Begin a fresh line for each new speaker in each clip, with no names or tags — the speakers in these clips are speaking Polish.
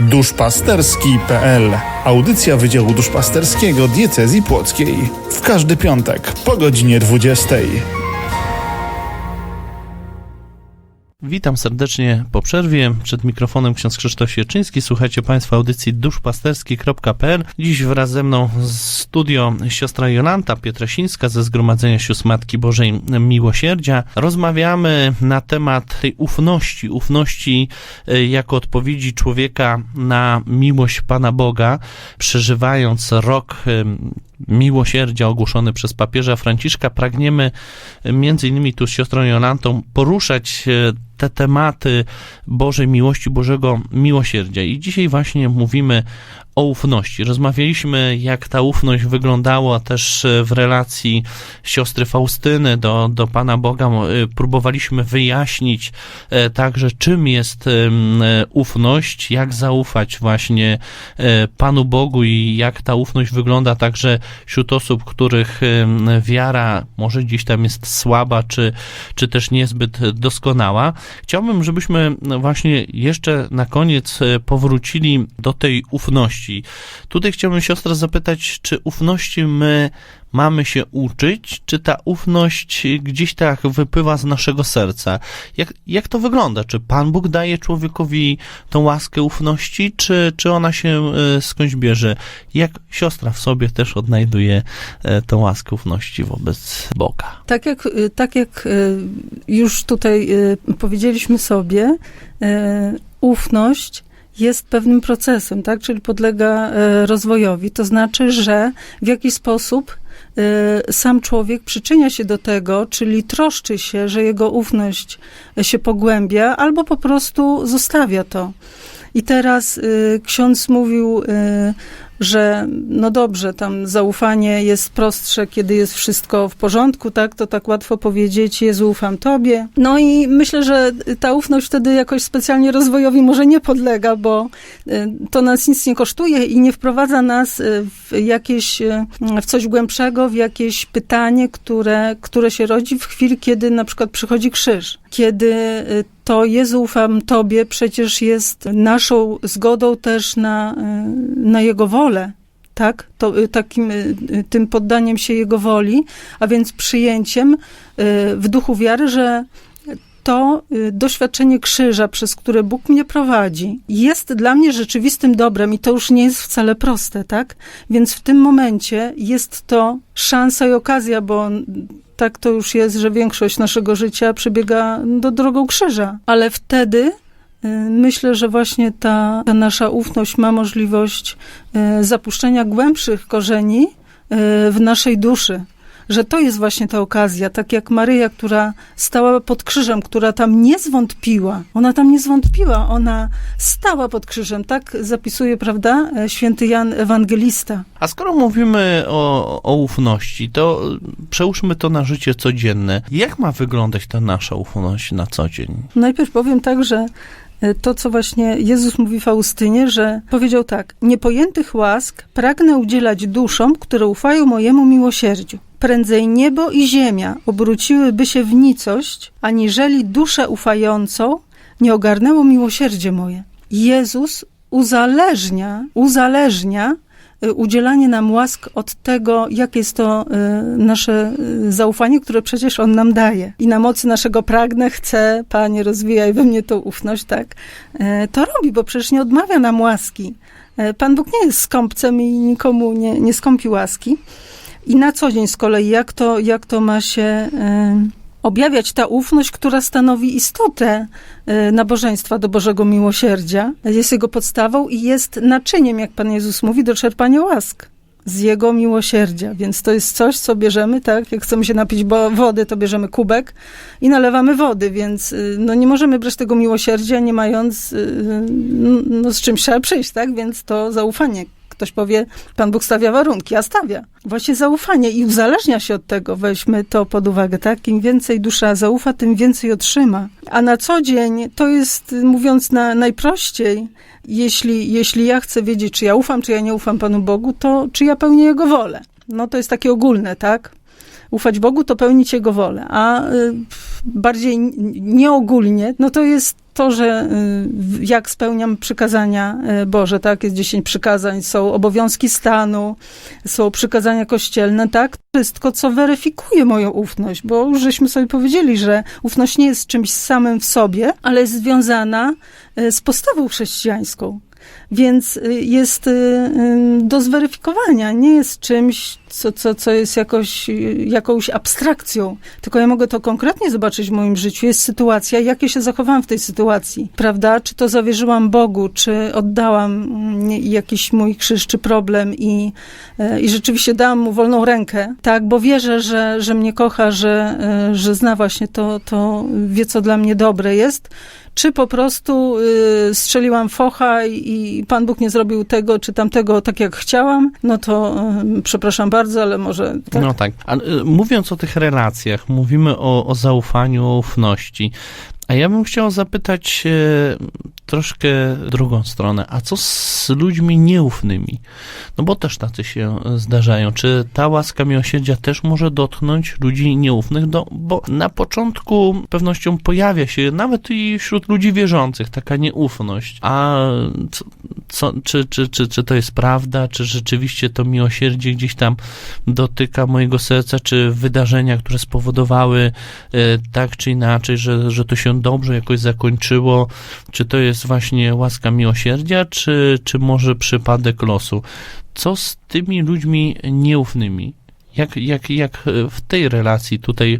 duszpasterski.pl Audycja Wydziału Duszpasterskiego Diecezji Płockiej. W każdy piątek po godzinie 20.
Witam serdecznie po przerwie. Przed mikrofonem ksiądz Krzysztof Sieczyński. Słuchajcie Państwo audycji duszpasterski.pl. Dziś wraz ze mną studio siostra Jolanta Pietrasińska ze Zgromadzenia Sióstr Matki Bożej Miłosierdzia. Rozmawiamy na temat tej ufności, ufności e, jako odpowiedzi człowieka na miłość Pana Boga, przeżywając rok e, miłosierdzia ogłoszony przez papieża Franciszka, pragniemy między innymi tu z siostrą Jolantą poruszać e, te tematy Bożej miłości, Bożego miłosierdzia. I dzisiaj właśnie mówimy o ufności. Rozmawialiśmy, jak ta ufność wyglądała też e, w relacji siostry Faustyny do, do Pana Boga. E, Próbowaliśmy wyjaśnić e, także, czym jest ufność, jak zaufać właśnie Panu Bogu i jak ta ufność wygląda także wśród osób, których wiara może gdzieś tam jest słaba, czy, czy też niezbyt doskonała. Chciałbym, żebyśmy właśnie jeszcze na koniec e, powrócili do tej ufności. Tutaj chciałbym siostra zapytać, czy ufności my mamy się uczyć, czy ta ufność gdzieś tak wypływa z naszego serca? Jak, jak to wygląda? Czy Pan Bóg daje człowiekowi tą łaskę ufności, czy, czy ona się e, skądś bierze? Jak siostra w sobie też odnajduje e, tą łaskę ufności wobec Boga?
Tak jak, y, tak jak już tutaj powiedzieliśmy sobie, ufność jest pewnym procesem, tak? czyli podlega rozwojowi. To znaczy, że w jakiś sposób sam człowiek przyczynia się do tego, czyli troszczy się, że jego ufność się pogłębia, albo po prostu zostawia to. I teraz y, ksiądz mówił, y, że no dobrze, tam zaufanie jest prostsze, kiedy jest wszystko w porządku, tak? To tak łatwo powiedzieć, Jezu, ufam Tobie. No i myślę, że ta ufność wtedy jakoś specjalnie rozwojowi może nie podlega, bo y, to nas nic nie kosztuje i nie wprowadza nas y, w jakieś, y, w coś głębszego, w jakieś pytanie, które, które się rodzi w chwili, kiedy na przykład przychodzi krzyż. Kiedy to Jezu, ufam Tobie, przecież jest naszą zgodą też na, y, na Jego wolę, tak? To, y, takim, y, tym poddaniem się Jego woli, a więc przyjęciem w duchu wiary, że to y, doświadczenie krzyża, przez które Bóg mnie prowadzi, jest dla mnie rzeczywistym dobrem i to już nie jest wcale proste, tak? Więc w tym momencie jest to szansa i okazja, bo tak to już jest, że większość naszego życia przebiega do drogą krzyża. Ale wtedy y, myślę, że właśnie ta, ta nasza ufność ma możliwość y, zapuszczenia głębszych korzeni w naszej duszy. Że to jest właśnie ta okazja, tak jak Maryja, która stała pod krzyżem, która tam nie zwątpiła. Ona tam nie zwątpiła, ona stała pod krzyżem, tak zapisuje, prawda, e, święty Jan Ewangelista.
A skoro mówimy o, o ufności, to przełóżmy to na życie codzienne. Jak ma wyglądać ta nasza ufność na co dzień?
Najpierw powiem tak, że e, to, co właśnie Jezus mówi Faustynie, że powiedział tak: Niepojętych łask pragnę udzielać duszom, które ufają mojemu miłosierdziu. Prędzej niebo i ziemia obróciłyby się w nicość, aniżeli duszę ufającą nie ogarnęło miłosierdzie moje. Jezus uzależnia, uzależnia y, udzielanie nam łask od tego, jakie jest to y, nasze y, zaufanie, które przecież On nam daje. I na mocy naszego pragnę, chcę, Panie, rozwijaj we mnie tą ufność, tak? To robi, bo przecież nie odmawia nam łaski. Pan Bóg nie jest skąpcem i nikomu nie, nie skąpi łaski. I na co dzień z kolei, jak to, jak to ma się y, objawiać ta ufność, która stanowi istotę y, nabożeństwa do Bożego Miłosierdzia, jest jego podstawą i jest naczyniem, jak Pan Jezus mówi, do czerpania łask z Jego miłosierdzia. Więc to jest coś, co bierzemy, tak? Jak chcemy się napić wody, to bierzemy kubek i nalewamy wody, więc y, no, nie możemy brać tego miłosierdzia, nie mając, y, no, z czymś trzeba przyjść, tak? Więc to zaufanie. Ktoś powie, Pan Bóg stawia warunki, a stawia. Właśnie zaufanie i uzależnia się od tego. Weźmy to pod uwagę, tak? Im więcej dusza zaufa, tym więcej otrzyma. A na co dzień to jest, mówiąc na, najprościej, jeśli, jeśli ja chcę wiedzieć, czy ja ufam, czy ja nie ufam Panu Bogu, to czy ja pełnię Jego wolę. No to jest takie ogólne, tak? Ufać Bogu to pełnić Jego wolę, a y, bardziej nieogólnie, no to jest to, że y, jak spełniam przykazania y, Boże, tak? Jest 10 przykazań, są obowiązki stanu, są przykazania kościelne, tak? Wszystko, co weryfikuje moją ufność, bo już żeśmy sobie powiedzieli, że ufność nie jest czymś samym w sobie, ale jest związana y, z postawą chrześcijańską. Więc y, jest y, do zweryfikowania, nie jest czymś, co, co, co jest jakoś, y, jakąś abstrakcją, tylko ja mogę to konkretnie zobaczyć w moim życiu. Jest sytuacja, jak ja się zachowałam w tej sytuacji, prawda? Czy to zawierzyłam Bogu, czy oddałam mm, jakiś mój krzyż, czy problem i, y, i rzeczywiście dałam mu wolną rękę, tak? Bo wierzę, że, że mnie kocha, że, y, że zna właśnie to, to wie, co dla mnie dobre jest czy po prostu y, strzeliłam focha i, Pan Bóg nie zrobił tego czy tamtego tak, jak chciałam, no to y, przepraszam bardzo, ale może tak.
No tak. A, y, mówiąc o tych relacjach, mówimy o, o zaufaniu, o ufności. A ja bym chciał zapytać e, troszkę drugą stronę. A co z ludźmi nieufnymi? No bo też tacy się zdarzają. Czy ta łaska miłosierdzia też może dotknąć ludzi nieufnych? Do, bo na początku pewnością pojawia się nawet i wśród ludzi wierzących taka nieufność. A co, czy, czy, czy, czy to jest prawda? Czy rzeczywiście to miłosierdzie gdzieś tam dotyka mojego serca? Czy wydarzenia, które spowodowały e, tak czy inaczej, że, że to się dobrze jakoś zakończyło? Czy to jest właśnie łaska miłosierdzia, czy, czy może przypadek losu? Co z tymi ludźmi nieufnymi? Jak, jak, jak w tej relacji tutaj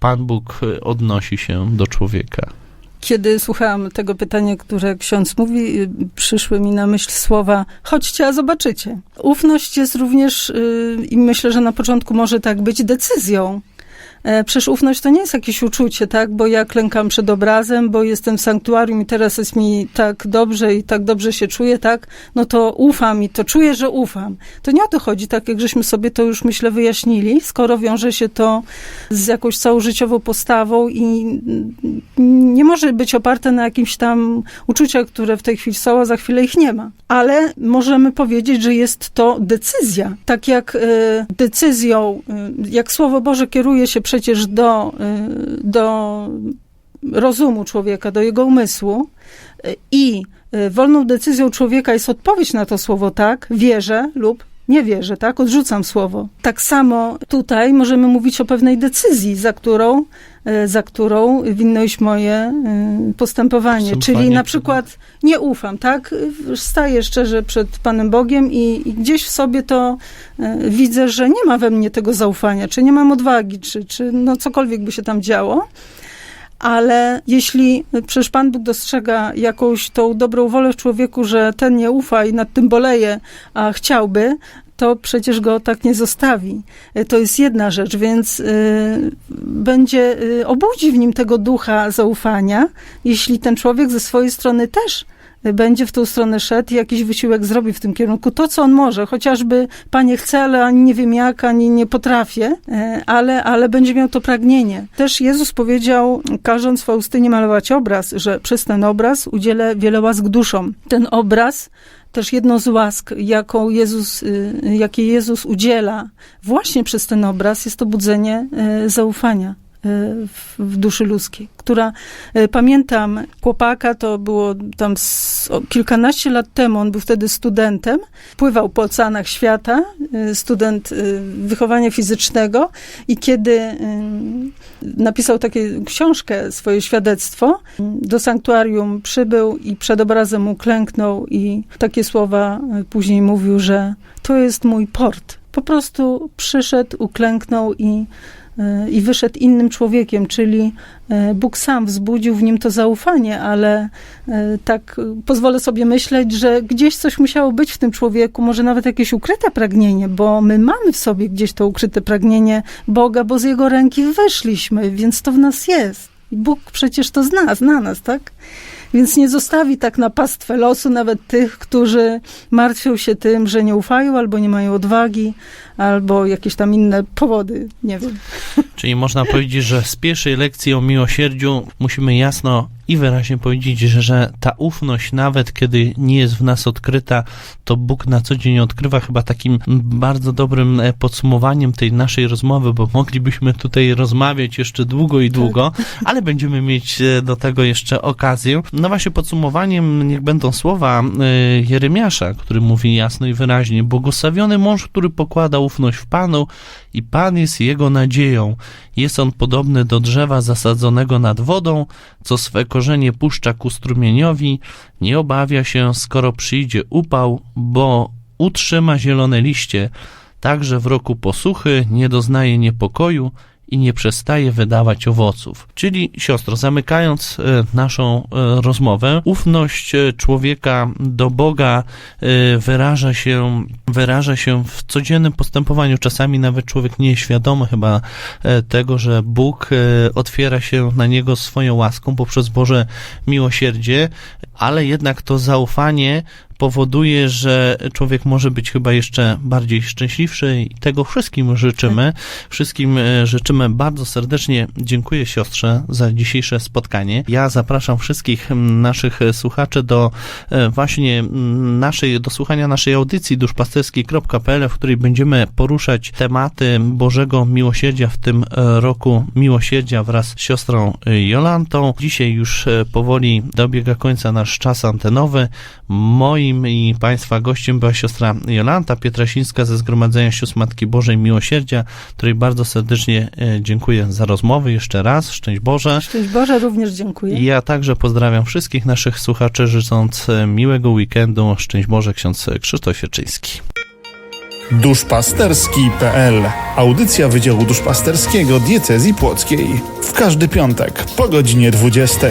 Pan Bóg odnosi się do człowieka?
Kiedy słuchałam tego pytania, które ksiądz mówi, y, przyszły mi na myśl słowa chodźcie, a zobaczycie. Ufność jest również, y, i myślę, że na początku może tak być, decyzją. E, Przecież ufność to nie jest jakieś uczucie, tak? Bo ja klękam przed obrazem, bo jestem w sanktuarium i teraz jest mi tak dobrze i tak dobrze się czuję, tak? No to ufam i to czuję, że ufam. To nie o to chodzi, tak jak żeśmy sobie to już myślę wyjaśnili, skoro wiąże się to z jakąś całożyciową postawą i nie może być oparte na jakimś tam uczuciach, które w tej chwili są, a za chwilę ich nie ma. Ale możemy powiedzieć, że jest to decyzja. Tak jak e, decyzją, e, jak Słowo Boże kieruje się przecież do, e, do rozumu człowieka, do jego umysłu. I e, wolną decyzją człowieka jest odpowiedź na to słowo tak, wierzę lub nie wierzę, tak? Odrzucam słowo. Tak samo tutaj możemy mówić o pewnej decyzji, za którą, e, za którą winno iść moje e, postępowanie. Czyli na przykład nie ufam, tak? Staję szczerze przed Panem Bogiem i, i gdzieś w sobie to e, widzę, że nie ma we mnie tego zaufania, czy nie mam odwagi, czy, czy no cokolwiek by się tam działo. Ale jeśli przecież Pan Bóg dostrzega jakąś tą dobrą wolę w człowieku, że ten nie ufa i nad tym boleje, a chciałby, to przecież go tak nie zostawi. Y, To jest jedna rzecz, więc y, będzie, y, obudzi w nim tego ducha zaufania, jeśli ten człowiek ze swojej strony też będzie w tą stronę szedł i jakiś wysiłek zrobi w tym kierunku. To, co on może, chociażby Panie chcę, ale ani nie wiem jak, ani nie potrafię, y, ale, ale będzie miał to pragnienie. Też Jezus powiedział, każąc Faustynie malować obraz, że przez ten obraz udzielę wiele łask duszom. Ten obraz też jedną z łask, jaką Jezus, y, jakie Jezus udziela właśnie przez ten obraz, jest to budzenie y, zaufania w, duszy ludzkiej, która, y, pamiętam chłopaka, to było tam z, kilkanaście lat temu, on był wtedy studentem, pływał po oceanach świata, y, student y, wychowania fizycznego i kiedy napisał taką książkę, swoje świadectwo, do sanktuarium przybył i przed obrazem uklęknął i takie słowa później mówił, że to jest mój port. Po prostu przyszedł, uklęknął i, i wyszedł innym człowiekiem, czyli y, Bóg sam wzbudził w nim to zaufanie, ale y, tak pozwolę sobie myśleć, że gdzieś coś musiało być w tym człowieku, może nawet jakieś ukryte pragnienie, bo my mamy w sobie gdzieś to ukryte pragnienie Boga, bo z Jego ręki wyszliśmy, więc to w nas jest. Bóg przecież to zna, zna nas, tak? Więc nie zostawi tak na pastwę losu nawet tych, którzy martwią się tym, że nie ufają albo nie mają odwagi, albo jakieś tam inne powody, nie wiem.
Czyli można powiedzieć, że z pierwszej lekcji o miłosierdziu musimy jasno i wyraźnie powiedzieć, że, że ta ufność, nawet kiedy nie jest w nas odkryta, to Bóg na co dzień odkrywa chyba takim bardzo dobrym e, podsumowaniem tej naszej rozmowy, bo moglibyśmy tutaj rozmawiać jeszcze długo i długo, ale będziemy mieć e, do tego jeszcze okazję. No właśnie podsumowaniem niech będą słowa e, Jeremiasza, który mówi jasno i wyraźnie: Błogosławiony mąż, który pokłada ufność w Panu i Pan jest jego nadzieją. Jest on podobny do drzewa zasadzonego nad wodą, co swe korzenie puszcza ku strumieniowi, nie obawia się, skoro przyjdzie upał, bo utrzyma zielone liście, także w roku posuchy nie doznaje niepokoju i nie przestaje wydawać owoców. Czyli, siostro, zamykając e, naszą e, rozmowę, ufność e, człowieka do Boga wyraża się, wyraża się w codziennym postępowaniu. Czasami nawet człowiek nie jest świadomy chyba tego, że Bóg otwiera się na niego swoją łaską poprzez Boże miłosierdzie, ale jednak to zaufanie powoduje, że człowiek może być chyba jeszcze bardziej szczęśliwszy i tego wszystkim życzymy. Wszystkim e, życzymy bardzo serdecznie. Dziękuję siostrze za dzisiejsze spotkanie. Ja zapraszam wszystkich naszych e, słuchaczy do e, właśnie naszej, do słuchania naszej audycji duszpasterskiej.pl, w której będziemy poruszać tematy Bożego Miłosierdzia w tym roku Miłosierdzia wraz z siostrą Jolantą. Dzisiaj już powoli dobiega końca nasz czas antenowy. Moim i Państwa gościem była siostra Jolanta Pietrasińska ze Zgromadzenia Sióstr Matki Bożej Miłosierdzia, której bardzo serdecznie e, dziękuję za rozmowy jeszcze raz. Szczęść Boże.
Szczęść Boże, również dziękuję.
I ja także pozdrawiam wszystkich naszych słuchaczy, życząc e, miłego weekendu. Szczęść Boże, ksiądz Krzysztof Sieczyński.
duszpasterski.pl Audycja Wydziału Duszpasterskiego Diecezji Płockiej. W każdy piątek po godzinie 20.